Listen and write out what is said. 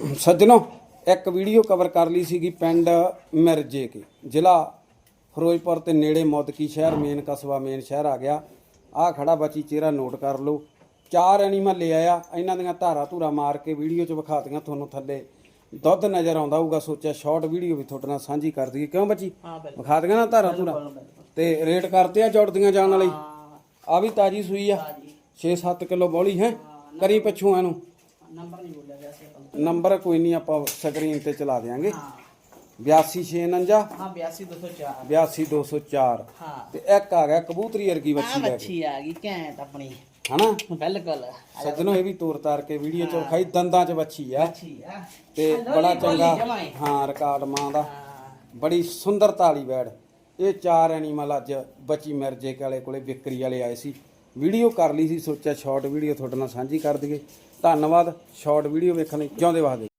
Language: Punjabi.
ਸੱਜਣੋ ਇੱਕ ਵੀਡੀਓ ਕਵਰ ਕਰ ਲਈ ਸੀਗੀ ਪਿੰਡ ਮਿਰਜੇ ਕੇ ਜ਼ਿਲ੍ਹਾ ਫਿਰੋਜ਼ਪੁਰ ਤੇ ਨੇੜੇ ਮੌਦਕੀ ਸ਼ਹਿਰ ਮੇਨ ਕਸਬਾ ਮੇਨ ਸ਼ਹਿਰ ਆ ਗਿਆ। ਆ ਖੜਾ ਬੱਚੀ ਚਿਹਰਾ ਨੋਟ ਕਰ ਲਓ। ਚਾਰ ਐਨੀਮਲ ਲੈ ਆਇਆ ਇਹਨਾਂ ਦੀਆਂ ਧਾਰਾ ਧੂਰਾ ਮਾਰ ਕੇ ਵੀਡੀਓ 'ਚ ਵਿਖਾਤੀਆਂ ਤੁਹਾਨੂੰ ਥੱਲੇ। ਦੁੱਧ ਨਜ਼ਰ ਆਉਂਦਾ ਹੋਊਗਾ ਸੋਚਿਆ ਸ਼ਾਰਟ ਵੀਡੀਓ ਵੀ ਤੁਹਾਡੇ ਨਾਲ ਸਾਂਝੀ ਕਰ ਦਈਏ। ਕਿਉਂ ਬੱਚੀ? ਬਿਲਕੁਲ। ਵਿਖਾਤੀਆਂ ਨਾ ਧਾਰਾ ਧੂਰਾ? ਤੇ ਰੇਟ ਕਰਤੇ ਆ ਜੋੜਦੀਆਂ ਜਾਣ ਵਾਲੀ? ਆ ਵੀ ਤਾਜੀ ਸੂਈ ਆ। 6-7 ਕਿਲੋ ਬੋਲੀ ਹੈ ਕਰੀ ਪੱਛੂ ਇਹਨੂੰ। ਨੰਬਰ ਨਹੀਂ ਬੋਲਿਆ ਕੋਈ ਨਹੀਂ ਆਪਾਂ ਸਕਰੀਨ ਤੇ ਚਲਾ ਦੇਾਂਗੇ ਹਾਂ। 82649 ਹਾਂ 82204 82204 ਹਾਂ। ਤੇ ਇੱਕ ਆ ਗਿਆ ਕਬੂਤਰੀ ਵਰਗੀ ਆ ਵੱਛੀ ਲੈ ਕੇ। ਮੱਛੀ ਆ ਗਈ ਘੈਂਟ ਆਪਣੀ। ਹਨਾ? ਬਿਲਕੁਲ। ਸੱਜਣੋ ਇਹ ਵੀ ਤੋਰ ਤਾਰ ਕੇ ਵੀਡੀਓ ਚ ਖਾਈ ਦੰਦਾਂ ਚ ਵੱਛੀ ਆ। ਤੇ ਬੜਾ ਬੋਲੀ ਚੰਗਾ ਜਮਾਂ ਹੀ। ਹਾਂ ਰਿਕਾਰਡ ਮਾਂ ਦਾ। ਹਾਂ। ਬੜੀ ਸੁੰਦਰ ਤਾਲੀ ਬੈੜ। ਇਹ ਚਾਰ ਐਨੀਮਲ ਅੱਜ ਬੱਚੀ ਮਿਰਜੇ ਵਾਲੇ ਕੋਲੇ ਵਿਕਰੀ ਵਾਲੇ ਆਏ ਸੀ। ਵੀਡੀਓ ਕਰ ਲਈ ਸੀ, ਸੋਚਿਆ ਸ਼ਾਰਟ ਵੀਡੀਓ ਤੁਹਾਡੇ ਨਾਲ ਸਾਂਝੀ ਕਰ ਦਈਏ। ਧੰਨਵਾਦ ਸ਼ਾਰਟ ਵੀਡੀਓ ਵੇਖਣ ਲਈ, ਜਿਉਂਦੇ ਵਾਸਤੇ